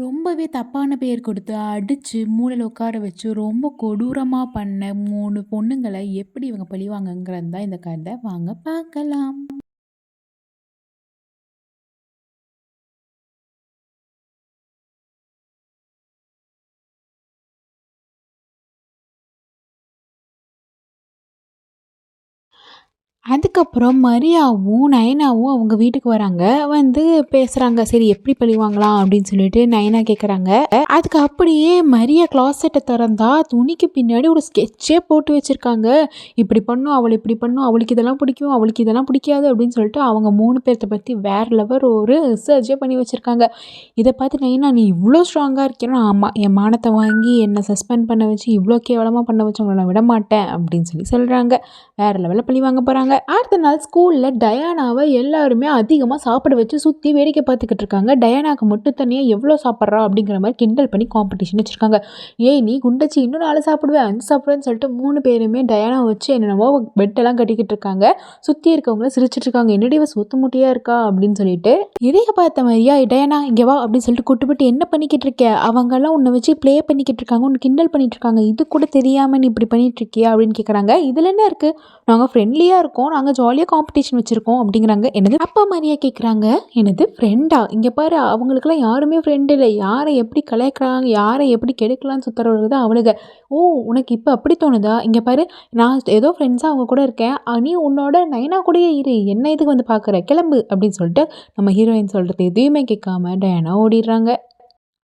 ரொம்பவே தப்பான பேர் கொடுத்து, அடித்து மூளையில் உட்கார வச்சு, ரொம்ப கொடூரமாக பண்ண மூணு பொண்ணுங்களை எப்படி இவங்க பழிவாங்கங்கிறது தான் இந்த கதை. வாங்க பார்க்கலாம். அதுக்கப்புறம் மரியாவும், நயனாவும் அவங்க வீட்டுக்கு வராங்க. வந்து பேசுறாங்க. சரி எப்படி பழிவாங்கலாம் அப்படின்னு சொல்லிட்டு நயனா கேட்குறாங்க. அதுக்கு அப்படியே மரியா கிளாசெட்டை திறந்தா, துணிக்கு பின்னாடி ஒரு ஸ்கெட்சே போட்டு வச்சிருக்காங்க. இப்படி பண்ணும், அவள் இப்படி பண்ணும், அவளுக்கு இதெல்லாம் பிடிக்கும், அவளுக்கு இதெல்லாம் பிடிக்காது அப்படின்னு சொல்லிட்டு அவங்க மூணு பேர்த்த பற்றி வேற லெவல் ஒரு ரிசர்ச்சே பண்ணி வச்சிருக்காங்க. இதை பார்த்து நயனா, "நீ இவ்வளோ ஸ்ட்ராங்காக இருக்கியேன்னா" ஆமாம் என் மானத்தை வாங்கி என்னை சஸ்பெண்ட் பண்ண வச்சு, இவ்வளோ கேவலமாக பண்ண வச்சவங்கள நான் விடமாட்டேன் அப்படின்னு சொல்லி சொல்கிறாங்க வேற லெவலில் பழி வாங்க போகிறாங்க இருக்காங்க அடுத்த நாள் ஸ்கூலில் டயானாவை எல்லாருமே அதிகமாக சாப்பிட வச்சு சுற்றி வேடிக்கை பார்த்துக்கிட்டு இருக்காங்க. டயானாக்கு மட்டும் தனியாக எவ்வளோ சாப்பிட்றா அப்படிங்கிற மாதிரி கிண்டல் பண்ணி காம்படிஷன் வச்சுருக்காங்க "ஏய் நீ குண்டச்சி இன்னும் நாலு சாப்பிடுவேன் அஞ்சு சாப்பிடுவேன்னு" சொல்லிட்டு மூணு பேருமே டயானா வச்சு என்னென்னவோ பெட்டெல்லாம் கட்டிக்கிட்டு இருக்காங்க. சுற்றி இருக்கவங்கள சிரிச்சிட்டு இருக்காங்க. "என்னடி இவ சோத்து இருக்கா" அப்படின்னு சொல்லிட்டு. இதைய பார்த்த மாதிரியா "டயானா இங்கே வா" அப்படின்னு சொல்லிட்டு கூட்டுப்பட்டு "என்ன பண்ணிக்கிட்டு இருக்க? அவங்கெல்லாம் உன்னை வச்சு ப்ளே பண்ணிக்கிட்டு இருக்காங்க. உன்ன கிண்டல் பண்ணிட்டு இருக்காங்க. இது கூட தெரியாமல் நீ இப்படி பண்ணிட்டு இருக்கியா? அப்படின்னு கேட்குறாங்க. இதில் என்ன இருக்குது நாங்கள் ஃப்ரெண்ட்லியாக இருக்கோம். ஓ நாங்கள் ஜாலியாக காம்படிஷன் வச்சுருக்கோம் அப்படிங்கிறாங்க. என்னது? அப்பா மரியா கேட்குறாங்க. என்னது ஃப்ரெண்டா? இங்கே பாரு அவங்களுக்கெல்லாம் யாருமே ஃப்ரெண்டு இல்லை யாரை எப்படி கலாய்க்கிறாங்க, யாரை எப்படி கெடுக்கலாம்னு சுத்துறவளுக தான் அவளுக. ஓ! உனக்கு இப்போ அப்படி தோணுதா? இங்கே பாரு நான் ஏதோ ஃப்ரெண்ட்ஸாக அவங்க கூட இருக்கேன். நீ உன்னோட நைனா கூடயே இரு. என்ன எதுக்கு வந்து பார்க்குற? கிளம்பு அப்படின்னு சொல்லிட்டு நம்ம ஹீரோயின் சொல்கிறது எதையுமே கேட்காம டயனா ஓடிடுறாங்க.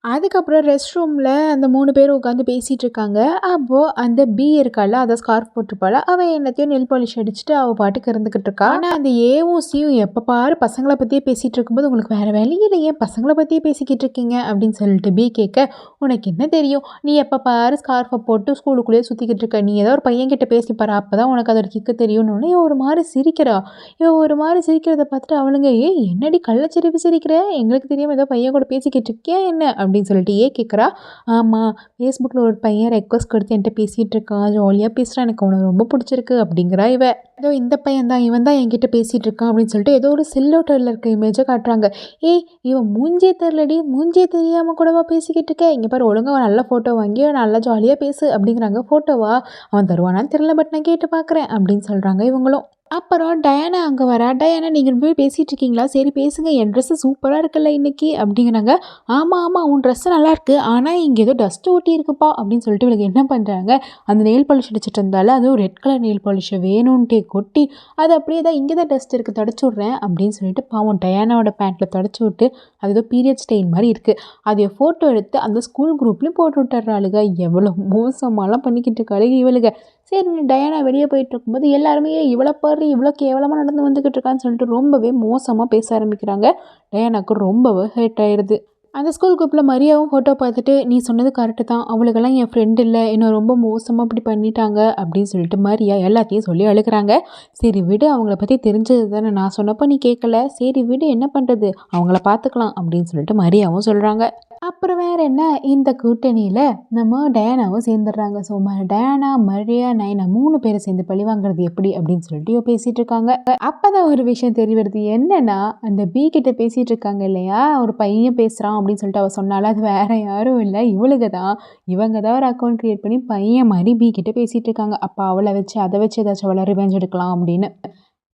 அதுக்கப்புறம் ரெஸ்ட் ரூமில் அந்த மூணு பேரும் உட்காந்து பேசிட்டு இருக்காங்க. அப்போது அந்த பி இருக்கால்ல, அதான் ஸ்கார்ஃப் போட்டிருப்பாள் அவள் என்னத்தையும் நெல் பாலிஷ் அடிச்சுட்டு அவள் பாட்டுக்கு இருந்துக்கிட்டு இருக்கா. ஆனால் அந்த ஏவும் சியும் எப்போ பாரு பசங்களை பற்றியே பேசிகிட்டு இருக்கும்போது, "உங்களுக்கு வேறு வேலையே ஏன் பசங்களை பற்றியே பேசிக்கிட்டு இருக்கீங்க?" அப்படின்னு சொல்லிட்டு பி கேட்க, "உனக்கு என்ன தெரியும்? நீ எப்போ பாரு ஸ்கார்ஃபை போட்டு ஸ்கூலுக்குள்ளேயே சுற்றிக்கிட்டு இருக்க. நீ ஏதோ ஒரு பையன்கிட்ட பேசி பாரு. அப்பதான் உனக்கு அதோட கிக்கு தெரியும்னு இவன் ஒரு மாதிரி சிரிக்கிறா. இவன் ஒரு மாதிரி சிரிக்கிறத பார்த்துட்டு அவளுங்க, ஏ என்னடி கள்ளச்சிரிப்பு சிரிக்கிற? எங்களுக்கு தெரியாமல் ஏதோ பையன் கூட பேசிக்கிட்டு இருக்கியா என்ன?" அப்படின்னு சொல்லிட்டு ஏன் கேட்குறா. ஆமாம் ஃபேஸ்புக்கில் ஒரு பையன் ரெக்வஸ்ட் கொடுத்து என்கிட்ட பேசிகிட்டு இருக்கான். ஜாலியாக பேசுகிறான் எனக்கு அவனை ரொம்ப பிடிச்சிருக்கு" அப்படிங்கிறா இவ. "ஏதோ இந்த பையன் தான், இவன் தான் என்கிட்ட பேசிகிட்டு இருக்கான்" அப்படின்னு சொல்லிட்டு ஏதோ ஒரு சில்லோட்டில் இருக்க இமேஜை காட்டுறாங்க. "ஏய் இவன் மூஞ்சே தெரிலடி. மூஞ்சே தெரியாமல் கூடவா பேசிக்கிட்டு இருக்கேன் இங்கே பாரு ஒழுங்கா நல்ல ஃபோட்டோ வாங்கி நல்லா ஜாலியாக பேசு" அப்படிங்கிறாங்க. "ஃபோட்டோவா? அவன் தருவானான்னு தெரியல. பட் நான் கேட்டு பார்க்குறேன்" அப்படின்னு சொல்கிறாங்க இவங்களும். அப்புறம் டயானா அங்கே வரா. "டயானா நீங்கள் போய் பேசிகிட்டு இருக்கீங்களா? சரி பேசுங்க. என் ட்ரெஸ்ஸு சூப்பராக இருக்குல்ல இன்றைக்கி அப்படிங்கிறாங்க. ஆமாம் ஆமாம் உன் ட்ரெஸ்ஸு நல்லாயிருக்கு. ஆனால் இங்கே ஏதோ டஸ்ட்டு ஒட்டி இருக்குப்பா அப்படின்னு சொல்லிட்டு இவளுக்கு என்ன பண்ணுறாங்க அந்த நெயில் பாலிஷ் அடிச்சிட்டு இருந்தாலும் அதுவும் ரெட் கலர் நெயில் பாலிஷை வேணும்ன்ட்டே கொட்டி, "அது அப்படியே தான் இங்கே தான் டஸ்ட் இருக்குது தொடச்சு விட்றேன்" அப்படின்னு சொல்லிட்டு பாவம் டயானாவோட பேண்ட்டில் தொடச்சு விட்டு, அது ஏதோ பீரியட் ஸ்டெயின் மாதிரி இருக்குது அதைய ஃபோட்டோ எடுத்து அந்த ஸ்கூல் குரூப்லேயும் போட்டு விட்டுறாளுங்க எவ்வளோ மோசமாலாம் பண்ணிக்கிட்டு இருக்காளுங்க இவளுக்கு சரி டயானா வெளியே போயிட்டு இருக்கும்போது எல்லாருமே, இவ்வளோ பார் பாரு இவ்வளோ கேவலமாக நடந்து வந்துக்கிட்டு இருக்கான்னு" சொல்லிட்டு ரொம்பவே மோசமாக பேச ஆரம்பிக்கிறாங்க. டயானாக்கு ரொம்பவே ஹேட் ஆயிடுது அந்த ஸ்கூல் குரூப்பில் மரியாவும் ஃபோட்டோ பார்த்துட்டு, "நீ சொன்னது கரெக்ட்டு தான். அவளுக்கெல்லாம் என் ஃப்ரெண்ட் இல்லை என்னை ரொம்ப மோசமாக இப்படி பண்ணிட்டாங்க" அப்படின்னு சொல்லிட்டு மரியா எல்லாத்தையும் சொல்லி அழுகுறாங்க. "சரி விடு அவங்கள பற்றி தெரிஞ்சது தானே. நான் சொன்னப்போ நீ கேட்கல. சரி விடு என்ன பண்ணுறது அவங்கள பார்த்துக்கலாம்" அப்படின்னு சொல்லிட்டு மரியாவும் சொல்கிறாங்க அப்புறம் வேற என்ன, இந்த கூட்டணியில் நம்ம டயானாவும் சேர்ந்துடுறாங்க. ஸோ ம டயானா, மரியா, நைனா மூணு பேரை சேர்ந்து பழிவாங்குறது எப்படி அப்படின்னு சொல்லிட்டு பேசிகிட்டு பேசிட்டு இருக்காங்க. அப்பதான் ஒரு விஷயம் தெரிய வருது. என்னன்னா, அந்த பி கிட்ட பேசிட்டு இருக்காங்க இல்லையா, ஒரு பையன் பேசுகிறான் அப்படின்னு சொல்லிட்டு அவ சொன்னால அது வேற யாரும் இல்லை இவளுக தான். இவங்க தான் ஒரு அக்கௌண்ட் கிரியேட் பண்ணி பையன் மாதிரி பி கிட்ட பேசிட்டு இருக்காங்க. அப்போ அவளை வச்சு அதை வச்சு ஏதாச்சும் அவளை ரிவெஞ்ச் எடுக்கலாம் அப்படின்னு.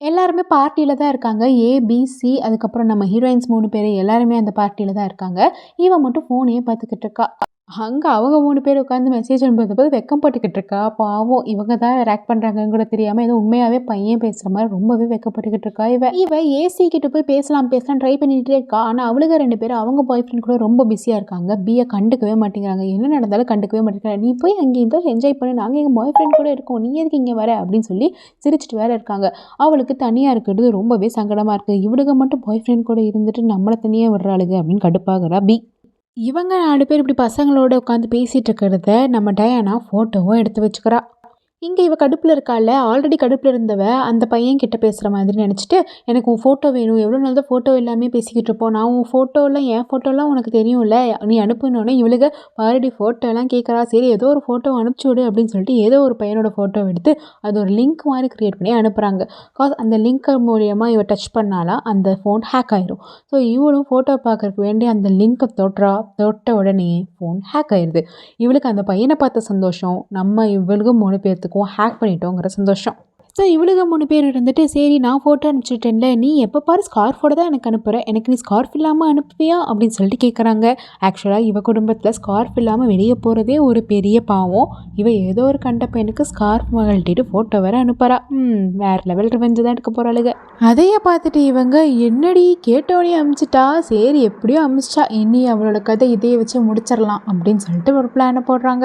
எல்லாருமே பார்ட்டியில தான் இருக்காங்க. ஏ, பி, சி அதுக்கப்புறம் நம்ம ஹீரோயின்ஸ் மூணு பேர் எல்லாருமே அந்த பார்ட்டியில் தான் இருக்காங்க. இவன் மட்டும் ஃபோனையே பார்த்துக்கிட்டு இருக்கா. அங்கே அவங்க மூணு பேர் உட்காந்து மெசேஜ் அனுப்பும்போது வெக்கம் போட்டுக்கிட்டு இருக்கா. பாவம் இவங்க தான் ரேக் பண்ணுறாங்கன்னு கூட தெரியாமல் ஏதோ உண்மையாகவே பையன் பேசுகிற மாதிரி ரொம்பவே வெக்கப்பட்டுக்கிட்டு இருக்கா இவ. இவ ஏசி கிட்ட போய் பேசலாம் பேசலாம் ட்ரை பண்ணிகிட்டே இருக்கா. ஆனால் அவளுக ரெண்டு பேரும் அவங்க பாய் ஃப்ரெண்ட் கூட ரொம்ப பிஸியாக இருக்காங்க. பிஏ கண்டுக்கவே மாட்டேங்கிறாங்க. என்ன நடந்தாலும் கண்டுக்கவே மாட்டேங்கிறாங்க. "நீ போய் அங்க ஏதோ என்ஜாய் பண்ணு. நாங்கள் எங்கள் பாய் ஃப்ரெண்ட் கூட இருக்கோம். நீ எதுக்கு இங்கே வர?" அப்படின்னு சொல்லி சிரிச்சிட்டு வேற இருக்காங்க. அவளுக்கு தனியாக இருக்கிறது ரொம்பவே சங்கடமாக இருக்குது இவளுக மட்டும் பாய் ஃப்ரெண்ட் கூட இருந்துட்டு நம்மளை தனியாக விடுறாளுங்க அப்படின்னு கடுப்பாகிறா பி. இவங்க நாலு பேர் இப்படி பசங்களோட உட்காந்து பேசிகிட்டு இருக்கிறத நம்ம டயானா ஃபோட்டோவும் எடுத்து வச்சுக்கிறா. இங்கே இவள் கடுப்பில் இருக்காள் ஆல்ரெடி கடுப்பில் இருந்தவ அந்த பையன் கிட்ட பேசுகிற மாதிரி நினச்சிட்டு எனக்கு உன் ஃபோட்டோ வேணும் எவ்வளோ நாள் தான் ஃபோட்டோ எல்லாமே பேசிக்கிட்டு இருப்போம் நான் உன் ஃபோட்டோலாம் என் ஃபோட்டோலாம் உனக்கு தெரியும்ல நீ அனுப்புனோடனே இவளுக்கு பாருடி ஃபோட்டோலாம் கேட்குறா சரி ஏதோ ஒரு ஃபோட்டோ அனுப்பிச்சி விடு அப்படின்னு சொல்லிட்டு ஏதோ ஒரு பையனோட ஃபோட்டோ எடுத்து அது ஒரு லிங்க் மாதிரி க்ரியேட் பண்ணி அனுப்புகிறாங்க காஸ் அந்த லிங்க் மூலியமாக இவள் டச் பண்ணாலாம் அந்த ஃபோன் ஹேக் ஆயிரும். ஸோ இவளும் ஃபோட்டோ பார்க்கறதுக்கு வேண்டி அந்த லிங்க்கை தொட்டுறா தொட்ட உடனே ஃபோன் ஹேக் ஆயிடுது இவளுக்கு அந்த பையனை பார்த்த சந்தோஷம் நம்ம இவளுக்கு மூணு எல்லாத்துக்கும் ஹேக் பண்ணிட்டோங்கிற சந்தோஷம். ஸோ இவளுக மூணு பேர் இருந்துட்டு சரி நான் ஃபோட்டோ அனுப்பிச்சிட்டேன்ல நீ எப்போ பாரு ஸ்கார்ஃபோட தான் எனக்கு அனுப்புகிற எனக்கு நீ ஸ்கார்ஃப் இல்லாமல் அனுப்புவியா? அப்படின்னு சொல்லிட்டு கேட்குறாங்க ஆக்சுவலாக இவ குடும்பத்தில் ஸ்கார்ஃப் இல்லாமல் வெளியே போகிறதே ஒரு பெரிய பாவம். இவ ஏதோ ஒரு கண்ட பையனுக்கு ஸ்கார்ஃப் மகள்கிட்ட ஃபோட்டோ வேற அனுப்புறா. ம் வேறு லெவல் ரிவெஞ்சு தான் எடுக்க போகிறாளுங்க அதையே பார்த்துட்டு இவங்க என்னடி கேட்டோடனே அமிச்சிட்டா? சரி எப்படியோ அமிச்சிட்டா. இனி அவளோட கதை இதையே வச்சு முடிச்சிடலாம். அப்படின்னு சொல்லிட்டு ஒரு பிளானை போடுறாங்க.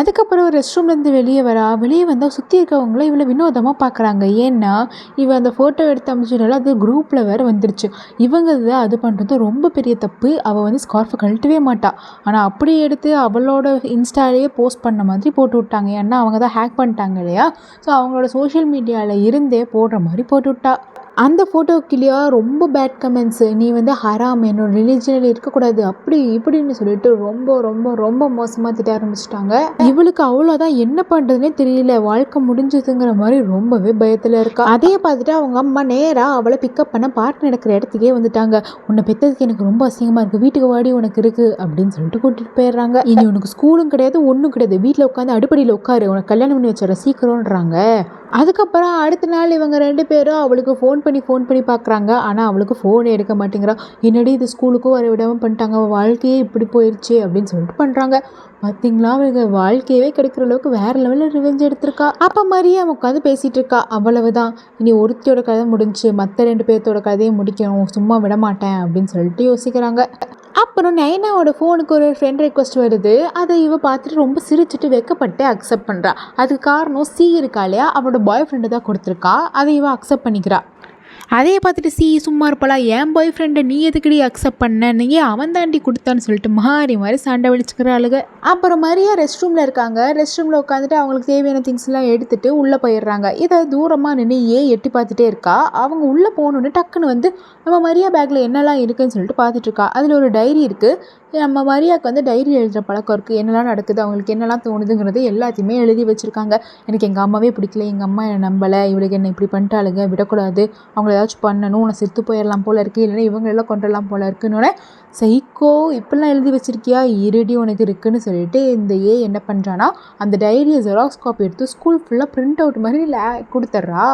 அதுக்கப்புறம் ரெஸ்ட் ரூம்லேருந்து வெளியே வரா. வெளியே வந்தால் சுற்றி இருக்கவங்கள இவ்வளோ வினோதமாக பார்க்குறாங்க. ஏன்னா இவன் அந்த ஃபோட்டோ எடுத்து அமைச்சதால அது குரூப்பில் வேறு வந்துருச்சு. இவங்க அது பண்ணுறது ரொம்ப பெரிய தப்பு. அவள் வந்து ஸ்கார்ஃபை கழட்டவே மாட்டாள் ஆனால் அப்படியே எடுத்து அவளோட இன்ஸ்டாலேயே போஸ்ட் பண்ண மாதிரி போட்டு விட்டாங்க. ஏன்னா அவங்க தான் ஹேக் பண்ணிட்டாங்க இல்லையா? ஸோ அவங்களோட சோஷியல் மீடியாவில் இருந்தே போடுற மாதிரி போட்டு விட்டா. அந்த ஃபோட்டோக்கிலேயா ரொம்ப பேட் கமெண்ட்ஸு நீ வந்து ஹராம் என்னோட ரிலீஜனில் இருக்கக்கூடாது அப்படி இப்படின்னு சொல்லிட்டு ரொம்ப ரொம்ப ரொம்ப மோசமாக திட்ட ஆரம்பிச்சிட்டாங்க. இவளுக்கு அவ்வளோதான் என்ன பண்ணுறதுனே தெரியல. வாழ்க்கை முடிஞ்சதுங்கிற மாதிரி ரொம்பவே பயத்தில் இருக்கா. அதையே பார்த்துட்டு அவங்க அம்மா நேராக அவளை பிக்கப் பண்ண பார்ட்டி நடக்கிற இடத்துக்கே வந்துட்டாங்க. உன்னை பெற்றதுக்கு எனக்கு ரொம்ப அசிங்கமாக இருக்குது வீட்டுக்கு வாடி உனக்கு இருக்குது அப்படின்னு சொல்லிட்டு கூட்டிகிட்டு போயிடுறாங்க. இனி உனக்கு ஸ்கூலும் கிடையாது ஒன்றும் கிடையாது. வீட்டில் உட்காந்து அடுப்படியில் உட்காரு. உனக்கு கல்யாணம் பண்ணி வச்சிடற சீக்கிரம்ன்றாங்க. அதுக்கப்புறம் அடுத்த நாள் இவங்க ரெண்டு பேரும் அவளுக்கு ஃபோன் பண்ணி ஃபோன் பண்ணி பார்க்குறாங்க ஆனால் அவளுக்கு ஃபோன் எடுக்க மாட்டேங்கிறா. என்னடி இது ஸ்கூலுக்கும் வர விடாமல் பண்ணிட்டாங்க? அவள் வாழ்க்கையே இப்படி போயிடுச்சு அப்படின்னு சொல்லிட்டு பண்ணுறாங்க பார்த்தீங்களா அவளுக்கு வாழ்க்கையவே கிடைக்கிற அளவுக்கு வேறு லெவலில் ரிவெஞ்ச் எடுத்திருக்கா. அப்போ மாதிரியே அவன் உட்காந்து பேசிகிட்டு இருக்கா. அவ்வளவுதான். இனி ஒருத்தியோட கதை முடிஞ்சு மற்ற ரெண்டு பேர்த்தோட கதையை முடிக்கணும். சும்மா விட மாட்டேன் அப்படின்னு சொல்லிட்டு யோசிக்கிறாங்க. அப்புறம் நைனாவோட ஃபோனுக்கு ஒரு ஃப்ரெண்ட் ரெக்வஸ்ட் வருது. அதை இவ பார்த்துட்டு ரொம்ப சிரிச்சிட்டு வெக்கப்பட்டு அக்செப்ட் பண்ணுறா அதுக்கு காரணம் சி இருக்கா இல்லையா? அவளோட பாய் ஃப்ரெண்டு தான் கொடுத்துருக்கா. அதை இவ அக்செப்ட் பண்ணிக்கிறா. அதையே பார்த்துட்டு சி சும்மா இருப்பலா? என் பாய் ஃப்ரெண்டை நீ எதுக்கடி அக்செப்ட் பண்ண? நீ அவன் தாண்டி கொடுத்தான்னு சொல்லிட்டு மாறி மாறி சண்டை வலிச்சுக்கிற ஆளுங்க அப்புறம் மாதிரியே ரெஸ்ட் ரூமில் இருக்காங்க. ரெஸ்ட் ரூமில் உட்காந்துட்டு அவங்களுக்கு தேவையான திங்ஸ் எல்லாம் எடுத்துட்டு உள்ளே போயிடுறாங்க. இதை தூரமாக நின்று ஏன் எட்டி பார்த்துட்டே இருக்கா. அவங்க உள்ளே போகணுன்னு டக்குன்னு வந்து நம்ம மரியா பேக்கில் என்னெல்லாம் இருக்குன்னு சொல்லிட்டு பார்த்துட்டு இருக்கா. அதில் ஒரு டைரி இருக்குது நம்ம மரியாக்கு வந்து டைரி எழுதுகிற பழக்கம் இருக்குது என்னெல்லாம் நடக்குது? அவங்களுக்கு என்னெல்லாம் தோணுதுங்கிறது எல்லாத்தையுமே எழுதி வச்சுருக்காங்க. எனக்கு எங்கள் அம்மாவே பிடிக்கல. எங்கள் அம்மா என்னை நம்பலை. இவளுக்கு என்ன இப்படி பண்ணிட்டாளுங்க. விடக்கூடாது. அவங்கள ஏதாச்சும் பண்ணணும். நான் செத்து போயிடலாம் போல இருக்குது இல்லைன்னா இவங்களெல்லாம் கொண்டுடலாம் போல இருக்குன்னொன்னே சைக்கோ இப்படிலாம் எழுதி வச்சுருக்கியா? இருடி உனக்கு இருக்குன்னு சொல்லிட்டு இந்த ஏ என்ன பண்ணுறான்னா அந்த டைரியை ஜெராக்ஸ் காப்பி எடுத்து ஸ்கூல் ஃபுல்லாக பிரிண்ட் அவுட் மாதிரி லே கொடுத்துட்றா.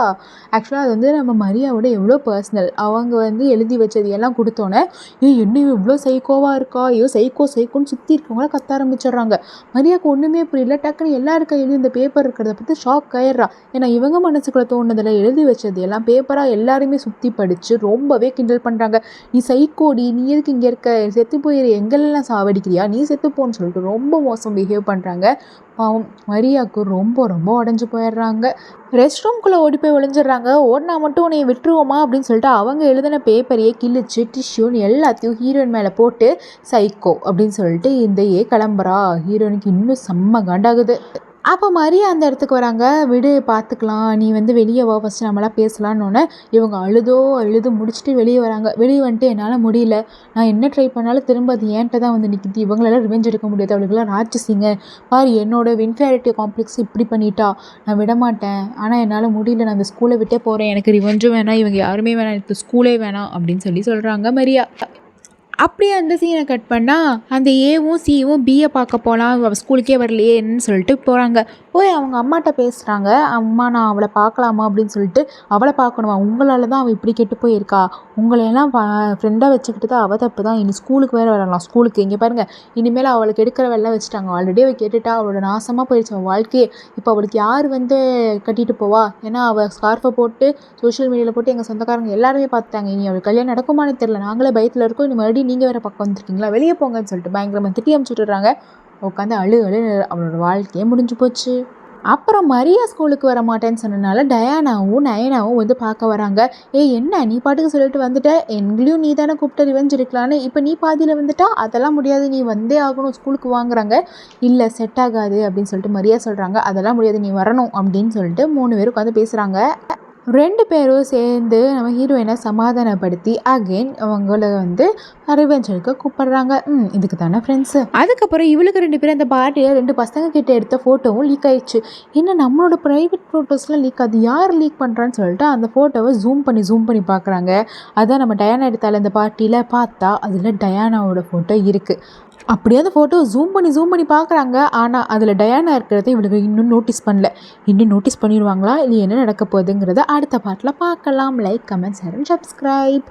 ஆக்சுவலாக அது வந்து நம்ம மரியாவோட எவ்வளோ பர்சனல் அவங்க வந்து எழுதி வச்சது எல்லாம் கொடுத்தோன்னே ஏ இன்னும் இவ்வளோ சைக்கோவாக இருக்கா? ஐயோ சைக்கோ சைக்கோன்னு சுற்றி இருக்கவங்களாம் கத்த ஆரம்பிச்சிடுறாங்க. மரியாக்கு ஒன்றுமே புரியல. டக்குன்னு எல்லாரும் கையிலையும் இந்த பேப்பர் இருக்கிறத பற்றி ஷாக் ஆயிடுறா. ஏன்னா இவங்க மனசுக்குள்ள தோணுதில் எழுதி வச்சது எல்லாம் பேப்பராக எல்லாருமே சுற்றி படித்து ரொம்பவே கிண்டல் பண்ணுறாங்க நீ சைக்கோடி நீ எதுக்கு இங்கே இருக்க? செத்து போயிரு. எங்கெல்லாம் சாவடிக்கிறியா? நீ செத்து போன்னு சொல்லிட்டு ரொம்ப மோசம் பிஹேவ் பண்ணுறாங்க பாவம். மரியாவுக்கு ரொம்ப ரொம்ப உடஞ்சி போயிடுறாங்க. ரெஸ்ட் ரூம்குள்ளே ஓடி போய் ஒளிஞ்சிடுறாங்க. ஓடினா மட்டும் உன்னை விட்டுருவோமா? அப்படின்னு சொல்லிட்டு அவங்க எழுதின பேப்பரையே கிழிச்சு டிஷ்யூன்னு எல்லாத்தையும் ஹீரோயின் மேலே போட்டு சைக்கோ அப்படின்னு சொல்லிட்டு இந்த ஏ கிளம்புறா ஹீரோயினுக்கு இன்னும் செம்ம காண்டாகுது. அப்போ மரியா அந்த இடத்துக்கு வராங்க. விடு பார்த்துக்கலாம் நீ வந்து வெளியே வா. ஃபஸ்ட்டு நம்மளாம் பேசலான்னு இவங்க அழுதோ அழுது முடிச்சுட்டு வெளியே வராங்க. வெளியே வந்துட்டு என்னால் முடியல. நான் என்ன ட்ரை பண்ணாலும் திரும்ப அது ஏன்ட்ட தான் வந்து நிற்கிது இவங்களெல்லாம் ரிவெஞ்ச் எடுக்க முடியாது. அவளுக்கெல்லாம் ராட்சசிங்க. பாரு என்னோட இன்ஃபேரிட்டி காம்ப்ளெக்ஸ் இப்படி பண்ணிட்டா. நான் விட மாட்டேன் ஆனால் என்னால் முடியல. நான் அந்த ஸ்கூலை விட்டே போகிறேன் எனக்கு ரிவெஞ்சும் வேணாம். இவங்க யாருமே வேணாம். எனக்கு ஸ்கூலே வேணாம் அப்படின்னு சொல்லி சொல்கிறாங்க மரியா. அப்படியே அந்த சீனை கட் பண்ணால் அந்த ஏவும் சியும் பிஏ பார்க்க போகலாம் அவள் ஸ்கூலுக்கே வரலையேன்னு சொல்லிட்டு போகிறாங்க போய் அவங்க அம்மாட்ட பேசுகிறாங்க அம்மா நான் அவளை பார்க்கலாமா? அப்படின்னு சொல்லிட்டு அவளை பார்க்கணுமா? உங்களால் தான் அவள் இப்படி கெட்டு போயிருக்கா? உங்களையெல்லாம் ஃப்ரெண்டாக வச்சுக்கிட்டு தான் அவள் தப்பு தான். இனி ஸ்கூலுக்கு வேறு வரலாம். ஸ்கூலுக்கு இங்கே பாருங்கள் இனிமேல் அவளுக்கு எடுக்கிற வேலை வச்சுட்டாங்க. ஆல்ரெடி அவள் கேட்டுட்டா அவளோட நாசமாக போயிடுச்சு அவள் வாழ்க்கையே. இப்போ அவளுக்கு யார் வந்து கட்டிட்டு போவா? ஏன்னா அவள் ஸ்கார்ஃபை போட்டு சோஷியல் மீடியாவில் போட்டு எங்கள் சொந்தக்காரங்க எல்லாருமே பார்த்தாங்க இனி அவள் கல்யாணம் நடக்குமானே தெரில நாங்களே பயத்தில் இருக்கோம். இனி மறுபடியும் நீங்கள் வேறு பக்கம் வந்திருக்கீங்களா? வெளியே போங்கன்னு சொல்லிட்டு பயங்கரமாக திட்டி அமுச்சுட்டுறாங்க உட்காந்து அழு அழு அவளோட வாழ்க்கையே முடிஞ்சு போச்சு. அப்புறம் மரியா ஸ்கூலுக்கு வர மாட்டேன்னு சொன்னனால டயானாவும் நயனாவும் வந்து பார்க்க வராங்க. ஏ என்ன நீ பாட்டுக்கு சொல்லிட்டு வந்துட்ட? எங்களையும் நீ தானே கூப்பிட்டு ரிவெஞ்ச் இருக்கலான்னு இப்போ நீ பாதியில் வந்துட்டா? அதெல்லாம் முடியாது. நீ வந்தே ஆகணும் ஸ்கூலுக்கு வாங்குறாங்க. இல்லை செட் ஆகாது அப்படின்னு சொல்லிட்டு மரியா சொல்கிறாங்க அதெல்லாம் முடியாது. நீ வரணும் அப்படின்னு சொல்லிட்டு மூணு பேரும் உட்காந்து பேசுகிறாங்க ரெண்டு பேரும் சேர்ந்து நம்ம ஹீரோயினை சமாதானப்படுத்தி அகெயின் அவங்கள வந்து ரிவெஞ்ச் எடுக்க கூப்பிடுறாங்க. ம் இதுக்கு தானே ஃப்ரெண்ட்ஸு அதுக்கப்புறம் இவளுக்கு ரெண்டு பேரும் அந்த பார்ட்டியில் ரெண்டு பசங்க கிட்ட எடுத்த ஃபோட்டோவும் லீக் ஆயிடுச்சு. என்ன நம்மளோட ப்ரைவேட் ஃபோட்டோஸ்லாம் லீக் அது யார் லீக் பண்ணுறான்னு சொல்லிட்டு அந்த ஃபோட்டோவை ஜூம் பண்ணி ஜூம் பண்ணி பார்க்குறாங்க. அதான் நம்ம டயானா எடுத்தால அந்த பார்ட்டியில் பார்த்தா அதில் டயானாவோட ஃபோட்டோ இருக்குது அப்படியே அந்த ஃபோட்டோ ஜூம் பண்ணி ஜூம் பண்ணி பார்க்குறாங்க. ஆனால் அதில் டயானா இருக்கிறத இவளுக்கு இன்னும் நோட்டீஸ் பண்ணல. இன்னும் நோட்டீஸ் பண்ணிடுவாங்களா? இல்லை என்ன நடக்க போகுதுங்கிறத அடுத்த பாட்டில் பார்க்கலாம். Like comment share and subscribe